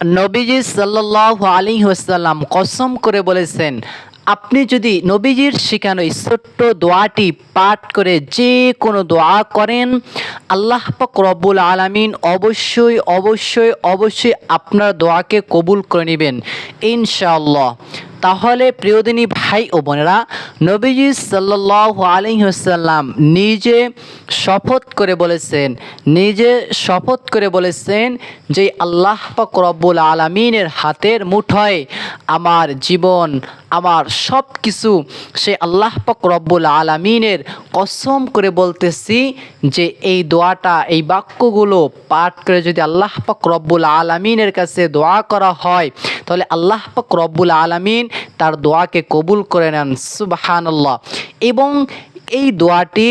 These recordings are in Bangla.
নবীজি সাল্লাহ আলী ওয়াসাল্লাম কসম করে বলেছেন, আপনি যদি নবীজির শেখানো এই ছোট্ট দোয়াটি পাঠ করে যে কোনো দোয়া করেন, আল্লাহ পাক রব্বুল আলামিন অবশ্যই অবশ্যই অবশ্যই আপনার দোয়াকে কবুল করে নেবেন। ইনশাআল্লাহ। তাহলে প্রিয়দিনী ভাই ও বোনেরা, নবীজি সাল্লাহ আলহিহাসাল্লাম নিজে শপথ করে বলেছেন, নিজে শপথ করে বলেছেন যে আল্লাহ পাক আলমিনের হাতের মুঠোয় আমার জীবন, আমার সব কিছু সে আল্লাহ পাক আলমিনের কসম করে বলতেছি যে এই দোয়াটা, এই বাক্যগুলো পাঠ করে যদি আল্লাহ পাক আলমিনের কাছে দোয়া করা হয় তাহলে আল্লাহ পাক রব্বুল আলমিন তার দোয়াকে কবুল করে নেন সুবাহান্লাহ এবং এই দোয়াটি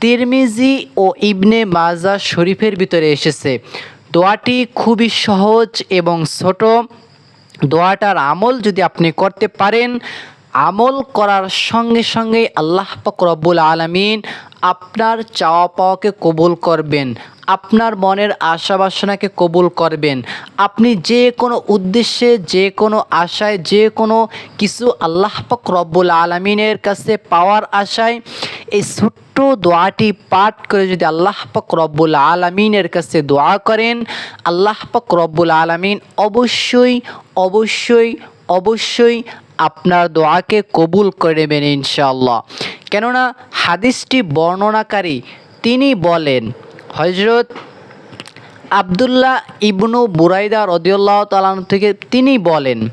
তিরমিজি ও ইবনে মাজা শরীফের ভিতরে এসেছে। দোয়াটি খুবই সহজ এবং ছোট। দোয়াটার আমল যদি আপনি করতে পারেন আমল করার সঙ্গে সঙ্গে আল্লাহ রব্বুল আলমিন আপনার চাওয়া পাওয়াকে কবুল করবেন, আপনার মনের আশা বাসনাকে কবুল করবেন। আপনি যে কোনো উদ্দেশ্যে, যে কোনো আশায়, যে কোনো কিছু আল্লাহ পাক রব্বুল আলমিনের কাছে পাওয়ার আশায় এই ছোট্ট দোয়াটি পাঠ করে যদি আল্লাহ পাক রব্বুল আলমিনের কাছে দোয়া করেন, আল্লাহ পাক রব্বুল আলমিন অবশ্যই অবশ্যই অবশ্যই আপনার দোয়াকে কবুল করে নেবেন ইনশাআল্লাহ। কেননা হাদিসটি বর্ণনাকারী তিনি বলেন হজরত আবদুল্লাহ ইবনু বুরাইদা রদিউল্লাহ তালান থেকে তিনি বলেন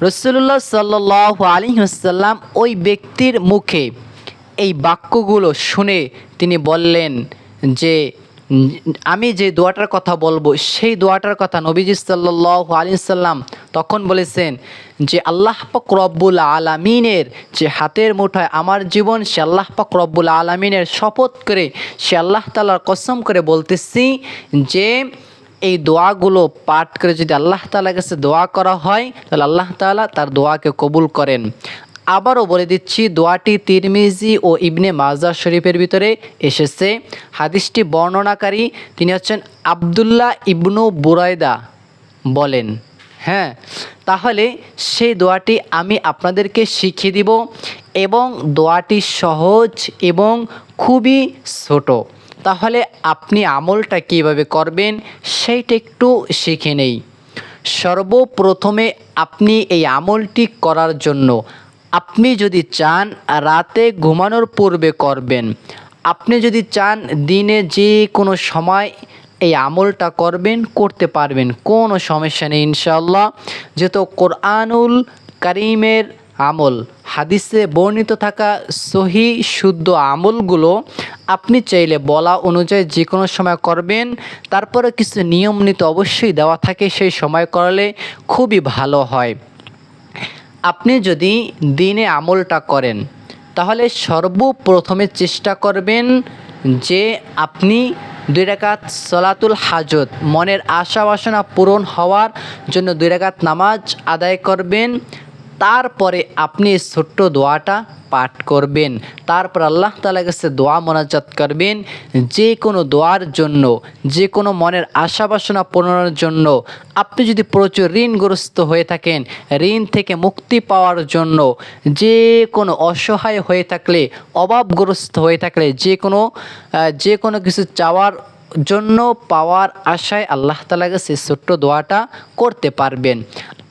রসুল্লাহ সাল্লাহ আলী হাসাল্লাম ওই ব্যক্তির মুখে এই বাক্যগুলো শুনে তিনি বললেন যে আমি যে দোয়াটার কথা বলব, সেই দোয়াটার কথা নবীজি সাল্লাহ আলী সাল্লাম তখন বলেছেন যে, আল্লাহ পাক রব্বুল আলমিনের যে হাতের মুঠায় আমার জীবন, সে আল্লাহ পাক রব্বুল আলমিনের শপথ করে, সে আল্লাহ তালার কসম করে বলতেছি যে, এই দোয়াগুলো পাঠ করে যদি আল্লাহ তালার কাছে দোয়া করা হয়, তাহলে আল্লাহ তালা তার দোয়াকে কবুল করেন। আবারও বলে দিচ্ছি, দোয়াটি তিরমিজি ও ইবনে মাজা শরীফের ভিতরে এসেছে। হাদিসটি বর্ণনাকারী, তিনি হচ্ছেন আবদুল্লাহ ইবনু বুরায়দা বলেন। হ্যাঁ তাহলে সেই দোয়াটি আমি আপনাদেরকে শিখিয়ে দিব এবং দোয়াটি সহজ এবং খুবই ছোট। তাহলে আপনি আমলটা কীভাবে করবেন সেইটা একটু শিখে নেই। সর্বপ্রথমে আপনি এই আমলটি করার জন্য আপনি যদি চান রাতে ঘুমানোর পূর্বে করবেন, আপনি যদি চান দিনে যে কোনো সময় এই আমলটা করবেন, করতে পারবেন, কোনো সমস্যা নেই ইনশাল্লাহ যেহেতু কোরআনুল করিমের আমল, হাদিসে বর্ণিত থাকা সহি শুদ্ধ আমলগুলো আপনি চাইলে বলা অনুযায়ী যে কোনো সময় করবেন, তারপরে কিছু নিয়ম নীতি অবশ্যই দেওয়া থাকে, সেই সময় করলে খুবই ভালো হয়। আপনি যদি দিনে আমলটা করেন, তাহলে সর্বপ্রথমে চেষ্টা করবেন যে আপনি দুই রাকাত সলাতুল হাজত, মনের আশা বাসনা পূরণ হওয়ার জন্য দুই রাকাত নামাজ আদায় করবেন। তারপরে আপনি এই ছোট্ট দোয়াটা পাঠ করবেন। তারপর আল্লাহ তালার কাছে দোয়া মোনাজাত করবেন। যে কোনো দোয়ার জন্য, যে কোনো মনের আশা বাসনা পূরণের জন্য, আপনি যদি প্রচুর ঋণগ্রস্ত হয়ে থাকেন, ঋণ থেকে মুক্তি পাওয়ার জন্য, যে কোনো অসহায় হয়ে থাকলে, অভাবগ্রস্ত হয়ে থাকলে, যে কোনো যে কোনো কিছু চাওয়ার জন্য পাওয়ার আশায় আল্লাহ তালা কাছে ছোট্ট দোয়াটা করতে পারবেন।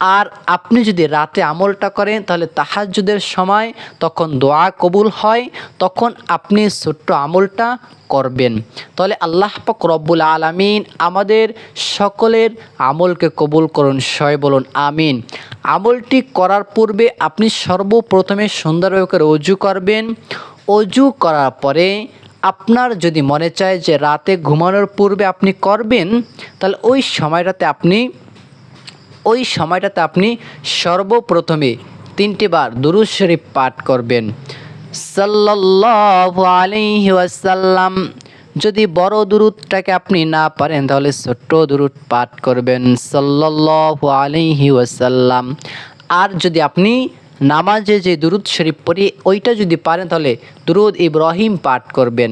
আর আপনি যদি রাতে আমলটা করেন, তাহলে তাহাজ্জুদের সময় তখন দোয়া কবুল হয়, তখন আপনি ছোট্ট আমলটা করবেন। তাহলে আল্লাহ পাক রব্বুল আলামিন আমাদের সকলের আমলকে কবুল করুন সয় বলুন আমিন। আমলটি করার পূর্বে আপনি সর্বপ্রথমে সুন্দরভাবে অজু করবেন। অজু করার পরে আপনার যদি মনে চায় যে রাতে ঘুমানোর পূর্বে আপনি করবেন, তাহলে ওই সময়টাতে আপনি ওই সময়টাতে আপনি সর্বপ্রথমে তিনটি বার দুরুদ শরীফ পাঠ করবেন। সাল্লাল্লাহু আলাইহি ওয়াসাল্লাম, যদি বড় দুরুদটাকে আপনি না পারেন, তাহলে ছোট্ট দুরুদ পাঠ করবেন। সাল্লাল্লাহু আলাইহি ওয়াসাল্লাম। আর যদি আপনি নামাজে যে দুরুদ শরীফ পড়ি, ওইটা যদি পারেন, তাহলে দুরুদ ইব্রাহিম পাঠ করবেন।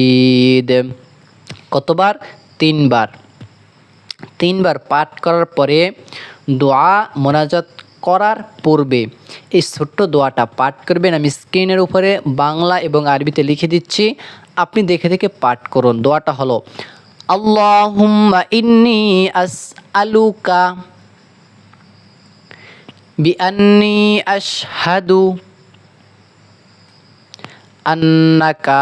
কতবার? তিনবার। তিনবার পাঠ করার পরে দোয়া মোনাজাত করার পূর্বে এই ছোট্ট দোয়াটা পাঠ করবেন। আমি স্ক্রিনের উপরে বাংলা এবং আরবিতে লিখে দিচ্ছি। আপনি দেখে দেখে পাঠ করুন। দোয়াটা হলো, আল্লাহুম্মা ইন্নি আস আলুকা বিআন্নি আশহাদু আন্নাকা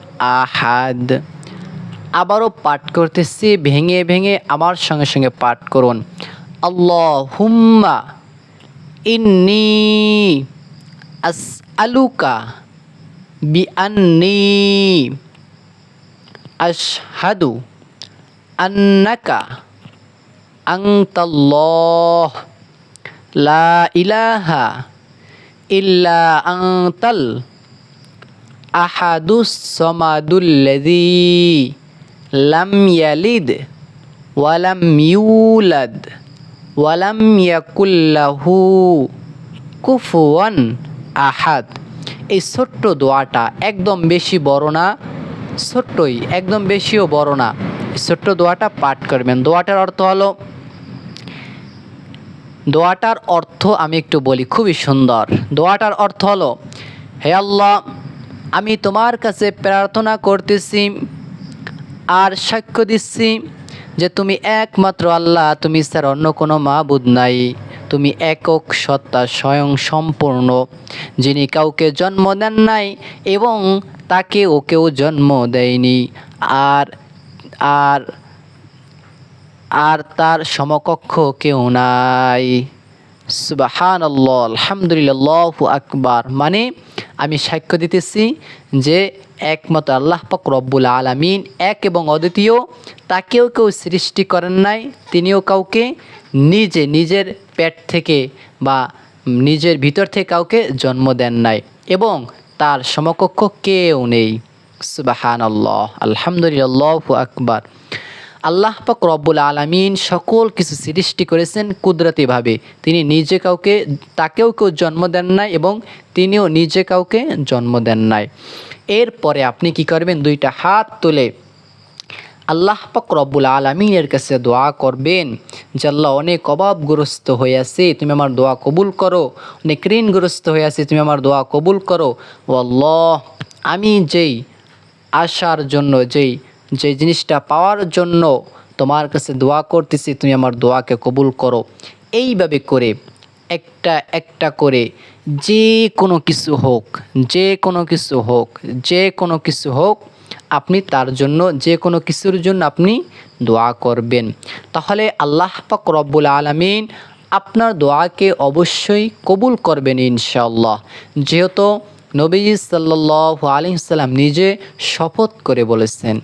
আহাদ। আবারও পাঠ করতেছি, ভেঙে ভেঙে আমার সঙ্গে সঙ্গে পাঠ করুন। আল্লাহ হুম্মা ইন্নি আস আলুকা বিআন্নি আশহাদু আন্নাকা আংতাল্লাহ লা ইলাহা ইল্লা আংতাল আহাদুস সমাদুল্লাযী লাম ইয়ালিদ ওয়ালাম ইউলাদ ওয়ালাম ইয়াকুল্লাহু কুফুয়ান আহাদ। এই ছোট্ট দোয়াটা একদম বেশি বড় না, ছোট্টই, একদম বেশিও বড় না। ছোট্ট দোয়াটা পাঠ করবেন। দোয়াটার অর্থ হলো, দোয়াটার অর্থ আমি একটু বলি, খুবই সুন্দর। দোয়াটার অর্থ হলো, হে আল্লাহ আমি তোমার কাছে প্রার্থনা করতেছি আর সাক্ষ্য দিচ্ছি যে তুমি একমাত্র আল্লাহ, তুমি স্যার অন্য কোনো মাবুদ নাই। তুমি একক সত্তা স্বয়ং সম্পূর্ণ, যিনি কাউকে জন্ম দেন নাই এবং তাকে ওকেও জন্ম দেয়নি। আর আর আর তার সমকক্ষ কেউ নাই। সুবাহান আল্লাহ আলহামদুলিল্লাহ আকবার। মানে আমি সাক্ষ্য দিতেছি যে একমাত্র আল্লাহ পাক রব্বুল আলামিন, এক এবং অদ্বিতীয়, তাকেও কেউ সৃষ্টি করেন নাই, তিনিও কাউকে নিজে নিজের পেট থেকে বা নিজের ভিতর থেকে কাউকে জন্ম দেন নাই এবং তার সমকক্ষ কেউ নেই। সুবাহান আল্লাহ আলহামদুলিল্লাহ আকবার। আল্লাহ পাক রব্বুল আলামিন সকল কিছু সৃষ্টি করেছেন কুদরতিভাবে তিনি নিজে কাউকে, তাকেও কেউ জন্ম দেন নাই এবং তিনিও নিজে কাউকে জন্ম দেন নাই। এরপরে আপনি কি করবেন? দুইটা হাত তুলে আল্লাহ পাক রব্বুল আলমিনের কাছে দোয়া করবেন যে, আল্লাহ অনেক অভাবগ্রস্ত হয়ে আছে, তুমি আমার দোয়া কবুল করো। অনেক ঋণগ্রস্ত হয়ে আছে, তুমি আমার দোয়া কবুল করো। ও আল্লাহ আমি যেই আসার জন্য, যেই যে জিনিসটা পাওয়ার জন্য তোমার কাছে দোয়া করতেছি, তুমি আমার দোয়াকে কবুল করো। এইভাবে করে, একটা একটা করে, যে কোনো কিছু হোক, যে কোনো কিছু হোক, যে কোনো কিছু হোক, আপনি তার জন্য, যে কোনো কিছুর জন্য আপনি দোয়া করবেন। তাহলে আল্লাহ পাক রব্বুল আলমিন আপনার দোয়াকে অবশ্যই কবুল করবেন ইনশাল্লাহ যেহেতু নবীজি সাল্লাহ আলিসাল্লাম নিজে শপথ করে বলেছেন,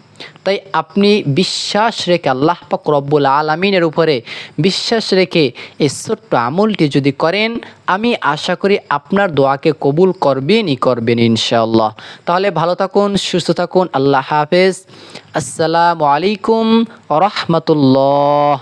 তাই আপনি বিশ্বাস রেখে আল্লাহ পাক রব্বুল আলমিনের উপরে বিশ্বাস রেখে এই ছোট্ট আমলটি যদি করেন, আমি আশা করি আপনার দোয়াকে কবুল করবেনই করবেন ইনশাআল্লাহ। তাহলে ভালো থাকুন, সুস্থ থাকুন, আল্লাহ হাফেজ। আসসালামু আলাইকুম রহমতুল্লাহ।